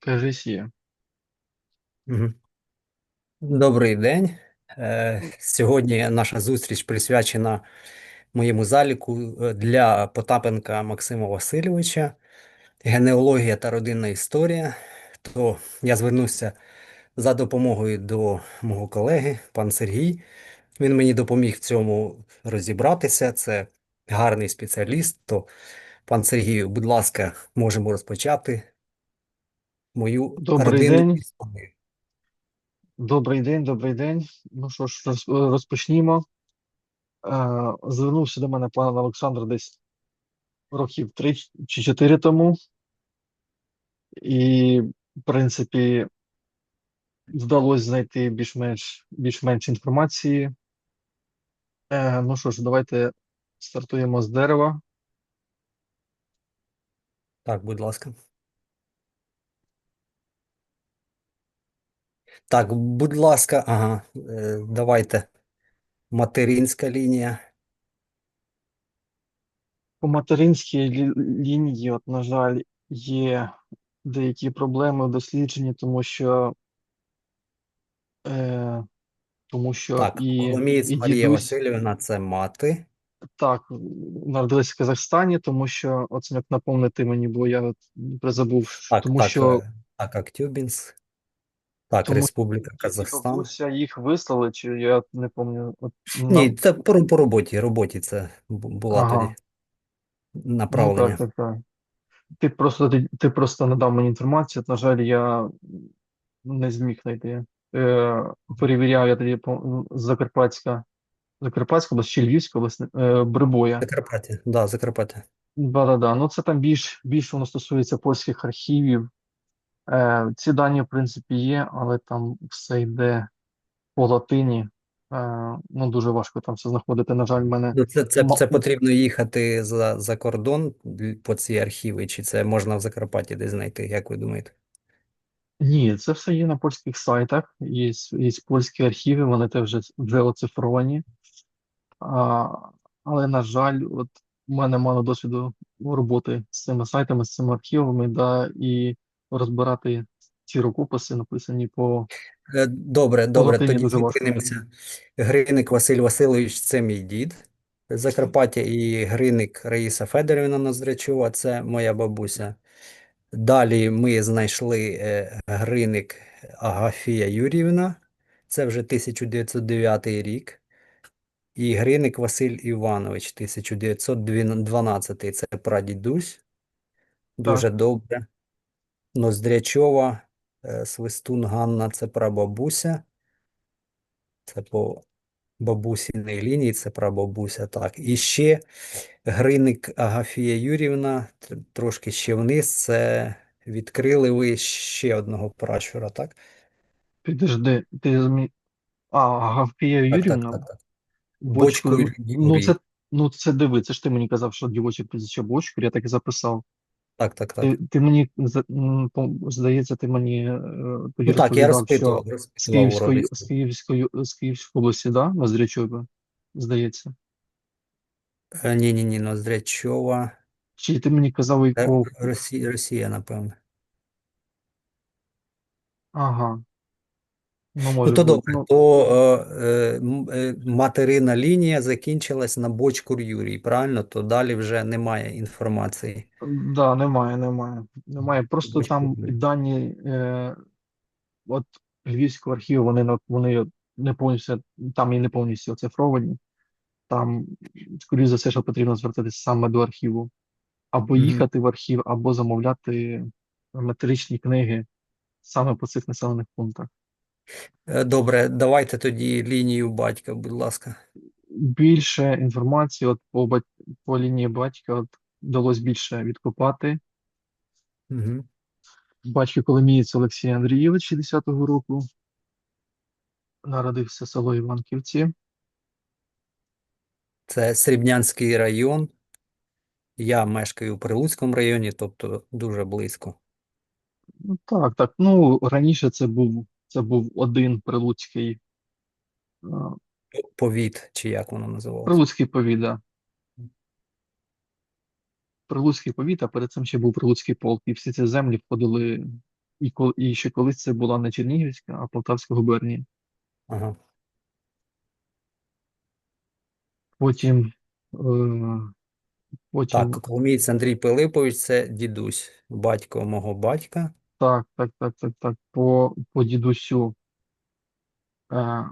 Кажись є. Мгм. Добрий день. Е, Сьогодні наша зустріч присвячена моєму заліку е, для Потапенка Максима Васильовича, генеалогія та родинна історія. То я звернувся за допомогою до мого колеги, пан Сергій. Він мені допоміг в цьому розібратися. Це гарний спеціаліст. То, пан Сергію, будь ласка, можемо розпочати мою Добрий родинну день. Добрий день, добрий день. Ну що ж, розпочнімо. Е, Звернувся до мене пан Олександр десь років три чи чотири тому. І, в принципі, вдалося знайти більш-менш більш-менш інформації. Е, Ну що ж, давайте стартуємо з дерева. Так, будь ласка. Так, будь ласка, ага, е, давайте. Материнська лінія. По материнській лі- лінії, от, на жаль, є деякі проблеми в дослідженні, тому що, е, тому що Так, і, Коломієць і Марія дідусь Васильівна це мати. так народилась в Казахстані, тому що оце як наповнити мені, бо я призабув, Так, тому так, що, е, так, Актюбінськ. Так, тому Республіка Казахстан. бабуся їх вислали, чи я не пам'ятаю. Ні, це по, по роботі, роботі це була Ага. тоді Ну так, так, так. Ти просто ти, ти просто надав мені інформацію. На жаль, я не зміг знайти. Е, перевіряв я тоді по Закарпатська, Закарпатська область чи Львівська область, е, Брибоя. Закарпаття, да, Закарпаття. Да-да-да. Ну це там більш більше воно стосується польських архівів. Е, ці дані, в принципі, є, але там все йде по латині. Е, ну дуже важко там все знаходити. На жаль, мене Ну, це, це, це потрібно їхати за, за кордон по ці архіви, чи це можна в Закарпатті десь знайти, як ви думаєте? Ні, це все є на польських сайтах. Є, є польські архіви, вони теж вже, вже оцифровані. А, але, на жаль, от у мене мало досвіду роботи з цими сайтами, з цими архівами, да, і розбирати ці рукописи, написані по Е, Добре, добре, тоді зупинимося. Гриник Василь Васильович це мій дід Закарпаття, і Гриник Раїса Федорівна Ноздрачова це моя бабуся. Далі ми знайшли е, Гриник Агафія Юрівна, це вже 1909 рік. І Гриник Василь Іванович, 1912, це прадідусь. Дуже добре. Ноздрячова, е, Свистун Ганна, це прабабуся. Це по бабусіній лінії, це прабабуся. Так. І ще Гриник Агафія Юрівна, трошки ще вниз, це відкрили ви ще одного пращура, так? Підожди, ти змі... А, Агафія Так, так, Юрівна, так, так. Бочкур, Бочкур ну це, ну це диви, це ж ти мені казав, що дівоче прізвище Бочкур, я так і записав. Так, так, так. Ти, ти мені, за- м, пом- здається, ти мені е, тоді Ну так, я розповідав, що розпитував, з розпитував Київської, з Київської, з Київської області, да? Ноздрячова, здається. Е, Ні-ні-ні, Ноздрячова. Чи ти мені казав, Е, якого... Росія, Росія, напевно. Ага, ну Ну, може то бути. добре, Ну, то е, е, е, материна лінія закінчилась на Бочкур Юрій, правильно? То далі вже немає інформації. да, немає, немає. Немає. Просто там Юрій. дані, е, от Львівського архіву, вони, на- вони не повністю, там і не повністю оцифровані. Там, скоріш за все, що потрібно звертатися саме до архіву. Або Мгм. їхати в архів, або замовляти метричні книги саме по цих населених пунктах. Е, Добре, давайте тоді лінію батька, будь ласка. Більше інформації от по, бать- по лінії батька от, вдалося більше відкопати. Угу. Батько Коломієць Олексій Андрійович 60-го року. Народився село Іванківці. Це Срібнянський район. Я мешкаю у Прилуцькому районі, тобто дуже близько. Ну, так, так. Ну, раніше це був, це був один прилуцький, е, Повіт, чи як воно називалося. прилуцький повіт, да. Прилуцький повіт, а перед цим ще був Прилуцький полк. І всі ці землі входили і, кол- і ще колись це була не Чернігівська, а Полтавська губернія. Ага. Потім, е, потім Так, Коломієць Андрій Пилипович це дідусь, батько мого батька. Так, так, так, так, так. По, по дідусю е,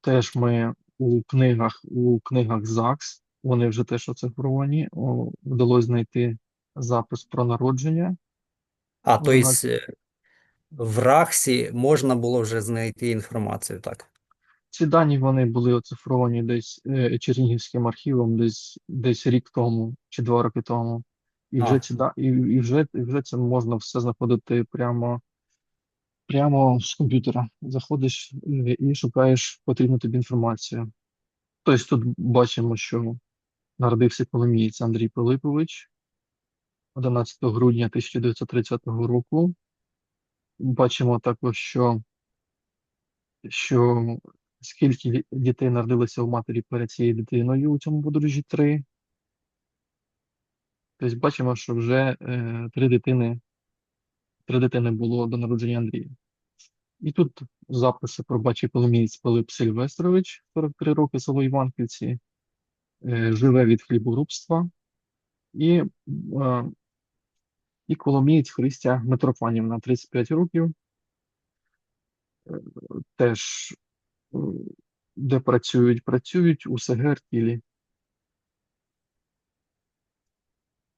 теж ми у книгах, у книгах ЗАГС, вони вже теж оцифровані, вдалося знайти запис про народження. А, то на- єсть е, в Рахсі можна було вже знайти інформацію, так? Ці дані вони були оцифровані десь е, Чернігівським архівом десь, десь рік тому чи два роки тому. І вже ці да, і, і вже, і вже це можна все знаходити прямо, прямо з комп'ютера. Заходиш і шукаєш потрібну тобі інформацію. Тобто тут бачимо, що народився коломієць Андрій Пилипович 11 грудня 1930 року. Бачимо також, що, що скільки дітей народилося у матері перед цією дитиною у цьому подружжі три. Тобто бачимо, що вже е, три дитини, три дитини було до народження Андрія. І тут записи про бачий коломієць Пилип Сильвестрович, 43 роки, село Іванківці, е, живе від хліборобства. І, е, і коломієць Христя Митрофанівна, 35 років, е, теж е, де працюють, працюють у Сегертілі.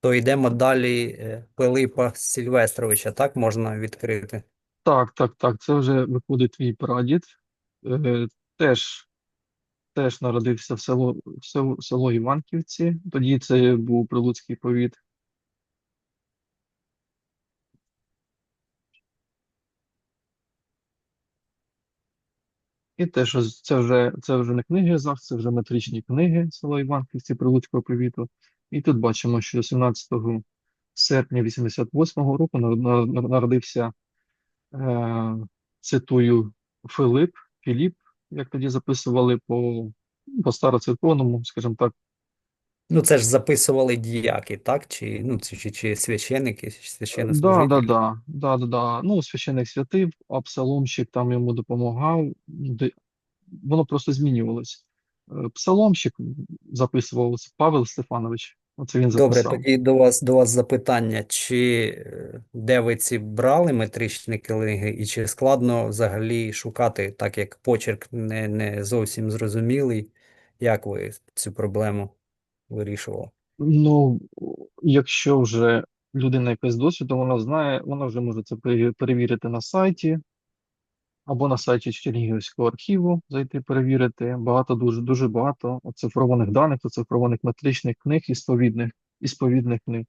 То йдемо далі е, Пилипа Сильвестровича, так можна відкрити? Так, так, так, це вже виходить твій прадід. Е, теж, теж народився в село, в село, село Іванківці. Тоді це був Прилуцький повіт. І теж це вже, це вже не книги ЗАГС, це вже метричні книги села Іванківці Прилуцького повіту. І тут бачимо, що 17 серпня 88-го року нар- нар- народився, е, цитую, Филип, Філіп, як тоді записували по, по староцерковному, скажімо так, Ну, це ж записували діяки, так? Чи, ну, чи, чи, чи священики, чи Да, да, да, да, да, да. Ну, священик святив, а псаломщик там йому допомагав. Де- Воно просто змінювалось. Е, Псаломщик записував Павел Стефанович. Оце він Добре, тоді до вас, до вас запитання, чи е, де ви ці брали метричні книги, і чи складно взагалі шукати, так як почерк не, не зовсім зрозумілий, як ви цю проблему вирішували? Ну, якщо вже людина якась досвіду, вона знає, вона вже може це перевірити на сайті або на сайті Чернігівського архіву, зайти перевірити. Багато, дуже, дуже багато оцифрованих даних, оцифрованих метричних книг і сповідних, і сповідних книг.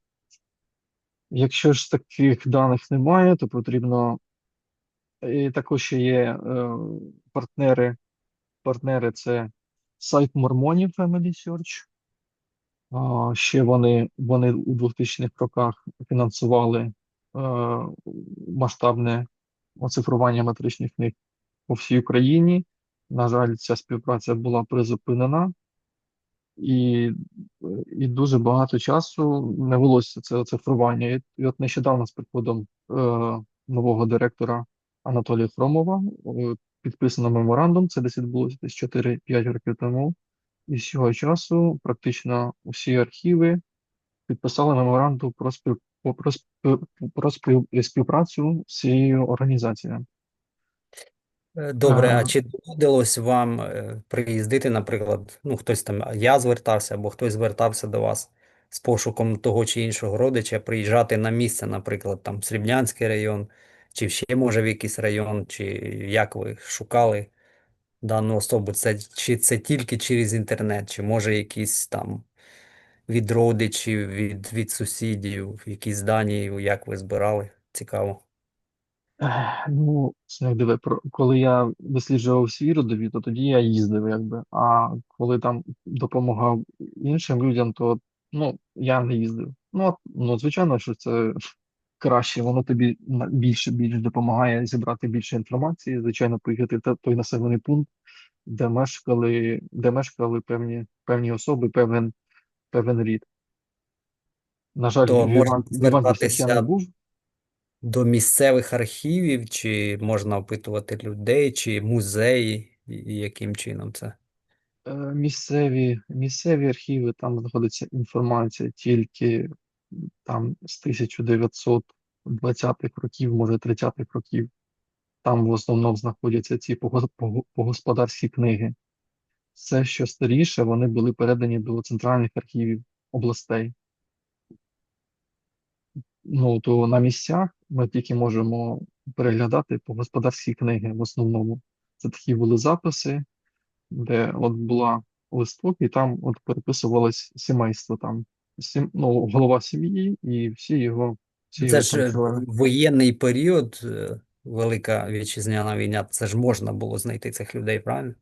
Якщо ж таких даних немає, то потрібно і також є е, партнери. Партнери це сайт Мормонів Family Search. А, ще вони, вони у 2000-х роках фінансували е, масштабне оцифрування метричних книг по всій Україні. На жаль, ця співпраця була призупинена, і, і дуже багато часу не велося це оцифрування. І, і от нещодавно з приходом е, нового директора Анатолія Хромова е, підписано меморандум, це десь відбулося десь 4-5 років тому. І з цього часу практично усі архіви підписали меморандум про спів, про, про спів, співпрацю з цією організацією. Е, Добре, а Е, чи доводилось вам е, приїздити, наприклад, ну хтось там, я звертався, або хтось звертався до вас з пошуком того чи іншого родича, приїжджати на місце, наприклад, там Срібнянський район, чи ще може в якийсь район, чи як ви шукали дану особу? Це чи це тільки через інтернет, чи може якісь там від родичів, від, від сусідів, якісь дані, як ви збирали? Цікаво. Ну, диви, коли я досліджував свій родовід, то тоді я їздив, якби. А коли там допомагав іншим людям, то ну я не їздив. Ну, ну звичайно, що це краще, воно тобі більше більше допомагає зібрати більше інформації. Звичайно, поїхати в той населений пункт, де мешкали, де мешкали певні певні особи, певен певен рід. На жаль, То можна Іван в Іванківську я не був. до місцевих архівів, чи можна опитувати людей, чи музеї, і яким чином це? Е, Місцеві, місцеві архіви, там знаходиться інформація тільки там з 1920-х років, може 30-х років. Там в основному знаходяться ці пого- погосподарські книги. Все, що старіше, вони були передані до центральних архівів областей. Ну, то на місцях ми тільки можемо переглядати погосподарські книги в основному. Це такі були записи, де от була листок, і там от переписувалось сімейство там. Сім, ну, голова сім'ї і всі його, всі Це його ж там е, воєнний період, е, Велика Вітчизняна війна, це ж можна було знайти цих людей, правильно?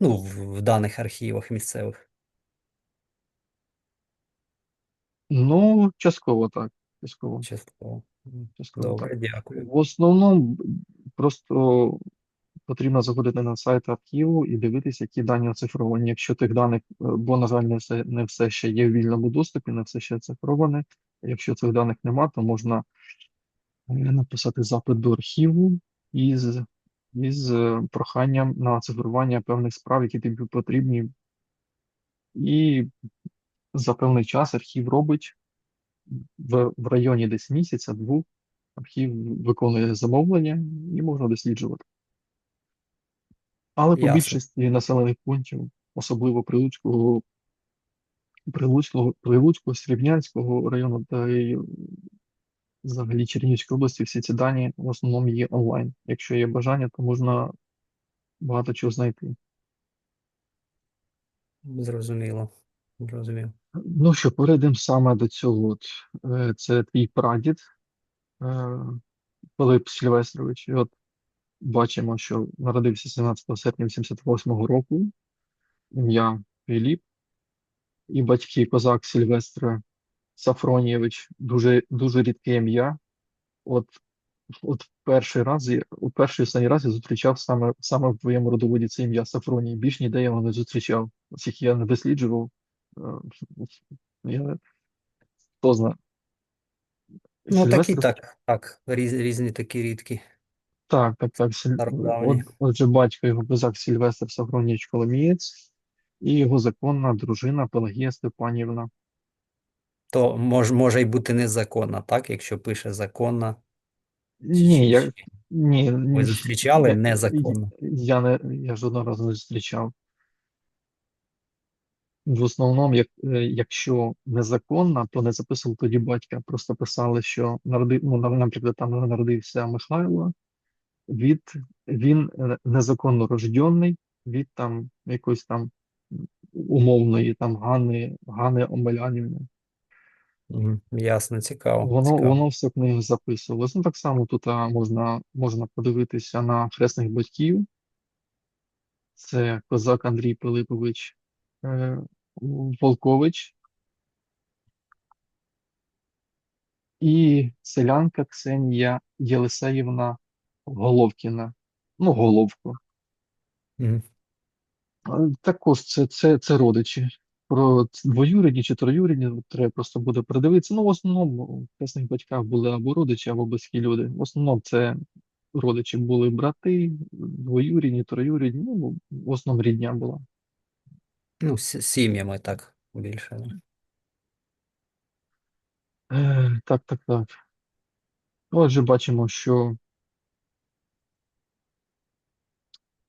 Ну, в, в даних архівах місцевих. Ну, частково так. Частково, Частково. Частково так. Добре, дякую. В основному просто потрібно заходити на сайт архіву і дивитися, які дані оцифровані. Якщо тих даних, е, бо, на жаль, не все, не все ще є в вільному доступі, не все ще оцифроване. Якщо цих даних нема, то можна е, написати запит до архіву із, із е, проханням на цифрування певних справ, які тобі потрібні. І за певний час архів робить в, в районі десь місяця, двох, архів виконує замовлення і можна досліджувати. Але по Ясно. більшості населених пунктів, особливо Прилуцького, Прилуцького, Прилуцького, Срібнянського району та й взагалі Чернігівської області, всі ці дані в основному є онлайн. Якщо є бажання, то можна багато чого знайти. Зрозуміло. Зрозумів. Ну що, перейдемо саме до цього. От, е, це твій прадід е, Пилип Сильвестрович. І от бачимо, що народився 17 серпня 88 року. Ім'я Філіп. І батьки козак Сильвестр Сафронійович. Дуже, дуже рідке ім'я. От, от перший раз, у перший останній раз я зустрічав саме, саме в твоєму родоводі це ім'я Сафроній. Більш ніде я його не зустрічав. Оскільки я не досліджував. е, Я, хто знає. Ну, так і так, так, різ, різні такі рідкі. Так, так, так. Сіль- От, отже, батько його козак Сильвестр Сафронійович Коломієць і його законна дружина Пелагія Степанівна. То мож, може й бути незаконна, так? Якщо пише законна. Ні, я, ні, Ви зустрічали я- незаконно? Я, не, я жодного разу не зустрічав. В основному, як, е, якщо незаконно, то не записували тоді батька. Просто писали, що народив, ну, наприклад, там народився Михайло, від, він е, незаконно рождений від там якоїсь там умовної там Ганни, Ганни Омелянівни. Мгм, Ясно, цікаво. Воно, цікаво. воно все в книгах записувалось. Ну, так само тут а, можна, можна подивитися на хресних батьків. Це козак Андрій Пилипович е, Волкович і селянка Ксенія Єлисеївна Головкіна. Ну, Головко. Мгм. А, Також це, це, це родичі. Про двоюрідні чи троюрідні треба просто буде передивитися. Ну, в основному в хресних батьках були або родичі, або близькі люди. В основному це родичі були брати, двоюрідні, троюрідні, ну, в основному рідня була. Ну, з сім'ями так більше. Е, так, так, так. Отже, бачимо, що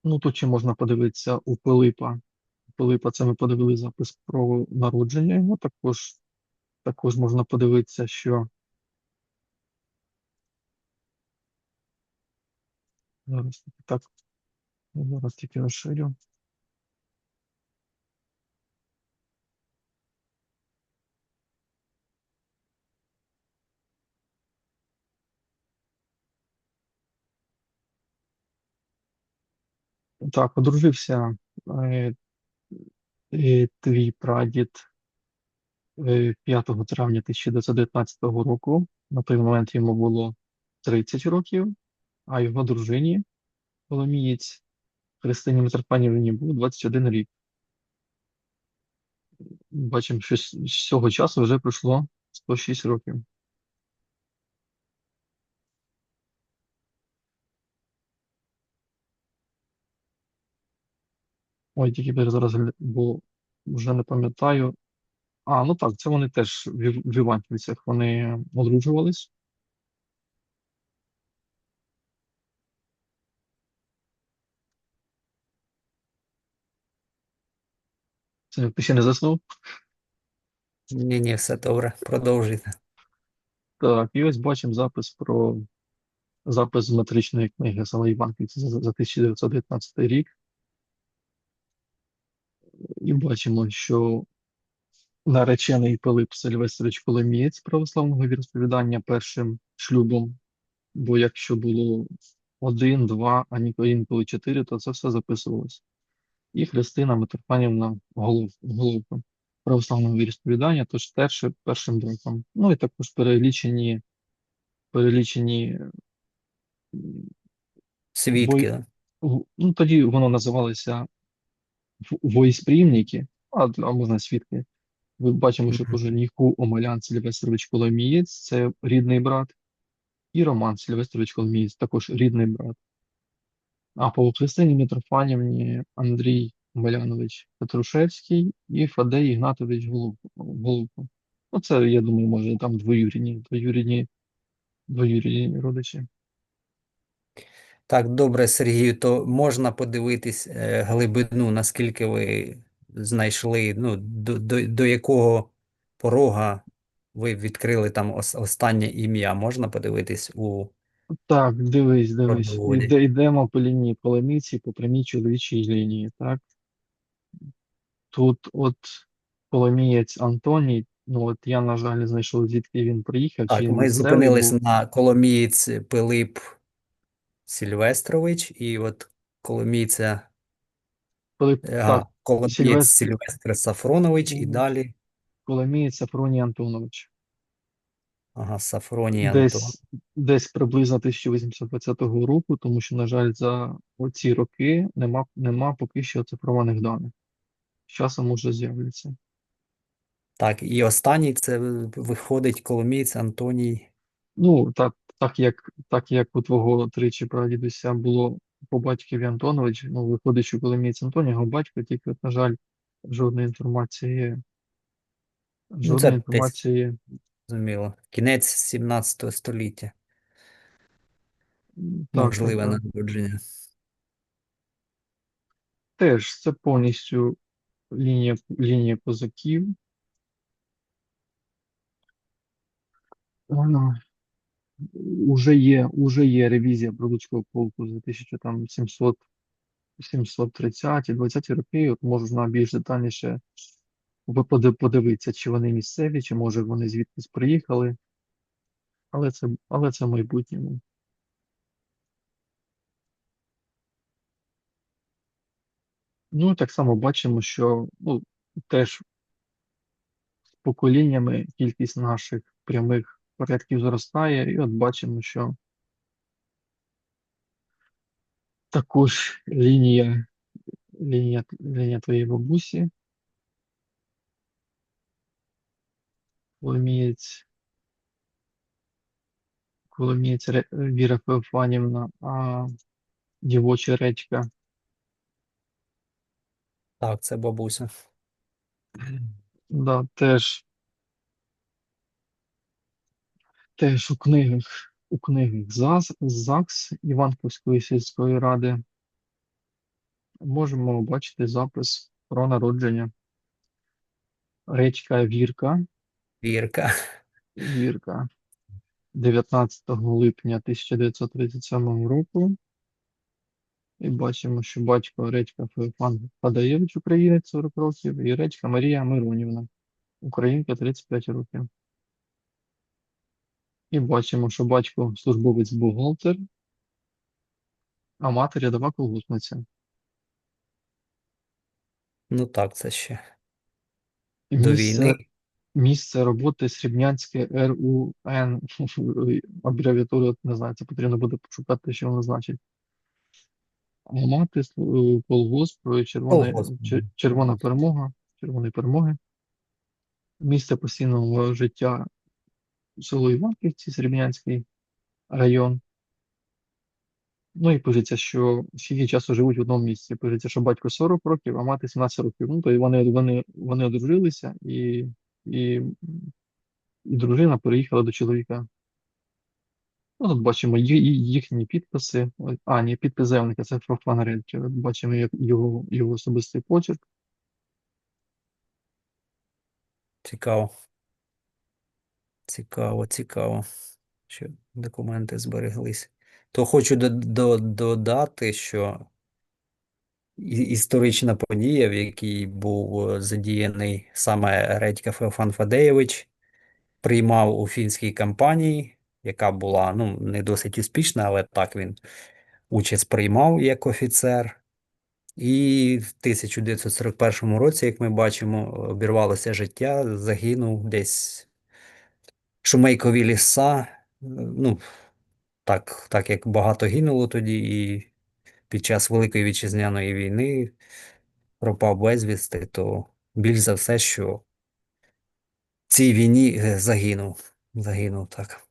ну тут ще можна подивитися у Пилипа. Пилипа це ми подивили запис про народження його. Також, також можна подивитися, що зараз тільки так. Зараз тільки розширю. Так, одружився е, твій прадід е, 5 травня 1919 року. На той момент йому було 30 років, а його дружині Коломієць Христині Митрофанівні було 21 рік. Бачимо, що з цього часу вже пройшло 106 років. Ой, тільки я зараз, бо вже не пам'ятаю. А, ну так, це вони теж в, Іванківцях. Вони одружувались. Це ти ще не заснув? Ні, ні, все добре. Продовжуйте. Так, і ось бачимо запис про запис з метричної книги села Іванківці за 1919 рік. І бачимо, що наречений Пилип Сильвестрович Коломієць православного віросповідання першим шлюбом. Бо якщо було один, два, а інколи чотири, то це все записувалось. І Христина Митрофанівна Голов, Головка православного віросповідання, тож теж першим браком. Ну і також перелічені, перелічені Свідки. в- ну, тоді воно називалося в- воєсприймники, а, а можна свідки. Ми бачимо, що теж Ніку Омелян Сильвестрович Коломієць, це рідний брат, і Роман Сильвестрович Коломієць, також рідний брат. А по Христині Митрофанівні Андрій Омелянович Петрушевський і Фадей Ігнатович Голубко. Голубко. Ну, я думаю, може там двоюрідні, двоюрідні, двоюрідні родичі. Так, добре, Сергію, то можна подивитись е, глибину, наскільки ви знайшли, ну, до, до, до якого порога ви відкрили там ос- останнє ім'я. Можна подивитись у Так, дивись, дивись. Іде, йдемо по лінії Коломійці, по прямій чоловічій лінії, так? Тут от Коломієць Антоній, ну от я, на жаль, знайшов, звідки він приїхав, Так, він ми зупинились був. на Коломієць Пилип Сильвестрович, і от Коломійця, е, а, Коломієць Сильвестр, Сильвестр Сафронович, і далі, Коломієць Сафроній Антонович. ага, Сафроній Антон. Десь, десь приблизно 1820 року, тому що, на жаль, за оці роки нема, нема поки що оцифрованих даних. З часом уже з'являться. Так, і останній це виходить Коломієць Антоній. Ну, так, так як, так як у твого тричі прадідуся було по батькові Антонович, ну, виходить, що Коломієць Антон, його батько, тільки, от, на жаль, жодної інформації, Ну, жодної це інформації, зрозуміло, кінець 17 століття, так, можливе так. народження. Теж це повністю лінія, лінія козаків. Вона уже є, уже є ревізія Прилуцького полку з 1700 730 20 роки. От можна більш детальніше подивитися, чи вони місцеві, чи може вони звідкись приїхали. Але це, але це в майбутньому. Ну, і так само бачимо, що ну, теж з поколіннями кількість наших прямих порядків зростає, і от бачимо, що також лінія, лінія, лінія твоєї бабусі, Коломієць, Коломієць Віра Феофанівна, а дівоча речка. Так, це бабуся. Да, теж, теж у книгах, у книгах ЗАЗ, ЗАГС Іванківської сільської ради можемо бачити запис про народження. Речка Вірка, Вірка. Вірка 19 липня 1937 року. І бачимо, що батько Редька Феофан Фадаєвич, українець 40 років, і Редька Марія Миронівна, українка 35 років. І бачимо, що батько службовець бухгалтер, а мати рядова колгоспниця. Ну так, це ще до місце, війни. місце роботи Срібнянське РУН, абревіатуру не знаю, це потрібно буде пошукати, що воно значить. А мати колгосп, червона, Колгосп. чер- червона перемога, червоної перемоги. Місце постійного життя село Іванківці, Срібнянський район. Ну і пишеться, що скільки часу живуть в одному місці. Пишеться, що батько 40 років, а мати 17 років. Ну, то вони, вони, вони одружилися, і, і, і дружина переїхала до чоловіка. Ну, тут бачимо їхні підписи. А, ні, підпис заявника це Фрофан Редькер. От Бачимо як його, його особистий почерк. Цікаво. Цікаво, цікаво, що документи збереглись. То хочу до- до- додати, що історична подія, в якій був е, задіяний саме Редька Феофан Фадеєвич, приймав у фінській кампанії, яка була ну, не досить успішна, але так він участь приймав як офіцер. І в 1941 році, як ми бачимо, обірвалося життя, загинув десь Шумейкові ліса. Ну, так, так як багато гинуло тоді, і під час Великої Вітчизняної війни пропав безвісти, то більш за все, що цій війні е, загинув. Загинув так.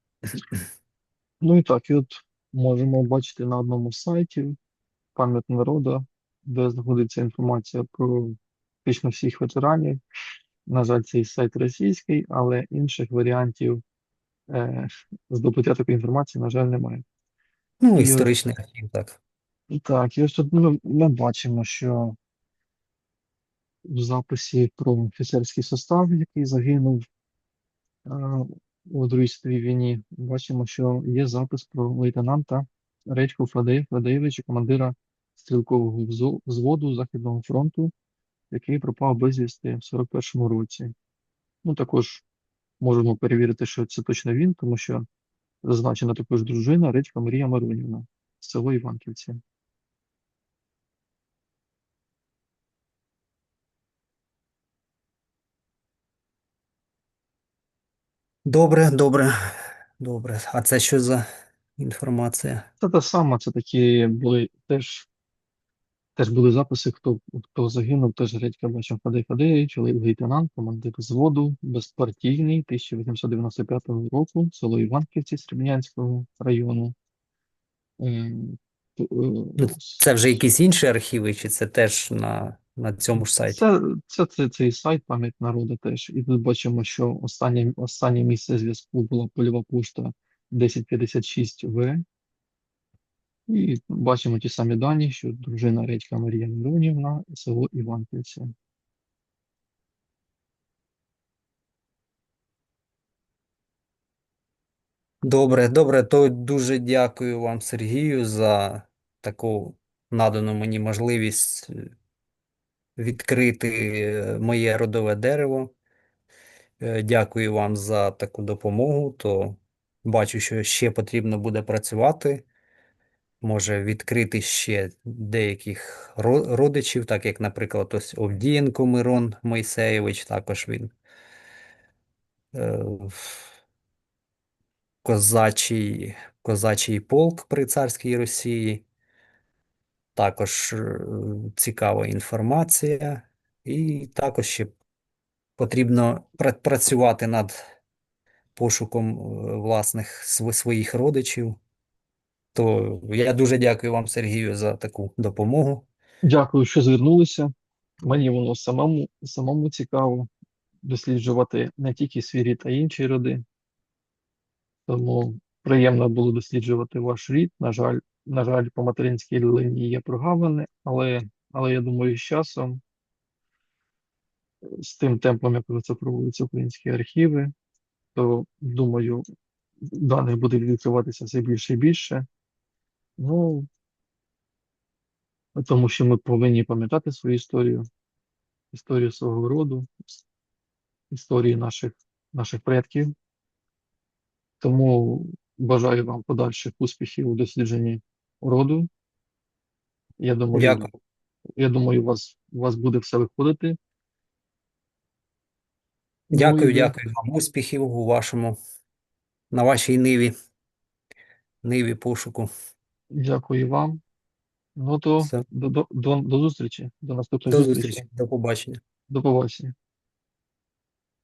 Ну і так, і от можемо бачити на одному з сайтів пам'ять народу, де знаходиться інформація про фактично всіх ветеранів. На жаль, цей сайт російський, але інших варіантів здобуття такої інформації, на жаль, немає. Ну, історичний архів, так. Так, і ось тут ми, ми бачимо, що в записі про офіцерський состав, який загинув е, у Другій світовій війні, бачимо, що є запис про лейтенанта Фадея Фадеєвича, командира стрілкового взводу Західного фронту, який пропав безвісти в 41-му році. Ну, також можемо перевірити, що це точно він, тому що зазначена також дружина Редька Марія Маронівна, село Іванківці. Добре, добре, добре. А це що за інформація? Це те саме, це такі були теж, теж були записи, хто, хто загинув, теж Редька бачив Фадей Фадеєвич, лей- лейтенант, командир взводу, безпартійний 1895 року, село Іванківці Срібнянського району. Ем, е, Ну, Це вже якісь інші архіви, чи це теж на, на цьому ж сайті? Це, це, це цей сайт пам'ять народу теж. І тут бачимо, що останнє, останнє місце зв'язку була польова пошта 1056 В. І бачимо ті самі дані, що дружина Редька Марія Миронівна, село Іванківці. Добре, добре, то дуже дякую вам, Сергію, за таку надану мені можливість е, відкрити е, моє родове дерево. Е, Дякую вам за таку допомогу. То бачу, що ще потрібно буде працювати. Може відкрити ще деяких родичів, так як, наприклад, ось Овдієнко Мирон Мойсеєвич, також він. е, козачий, козачий полк при царській Росії. Також е, цікава інформація, і також ще потрібно працювати над пошуком е, власних своїх родичів. То я дуже дякую вам, Сергію, за таку допомогу. Дякую, що звернулися. Мені воно самому, самому цікаво досліджувати не тільки свій рід, а й інші роди. Тому приємно було досліджувати ваш рід. На жаль, на жаль, по материнській лінії є прогавини, але, але я думаю, з часом, з тим темпом, як проводяться українські архіви, то думаю, даних буде відкриватися все більше і більше. Ну, тому що ми повинні пам'ятати свою історію, історію свого роду, історії наших, наших предків. Тому бажаю вам подальших успіхів у дослідженні роду. Я думаю, Дякую. я думаю, у вас, у вас буде все виходити. Ну, Дякую, і- дякую вам. Успіхів у вашому, на вашій ниві, ниві пошуку. Дякую вам. Ну то Все. до, до, до, до зустрічі, до наступної До зустрічі. зустрічі, до побачення. До побачення.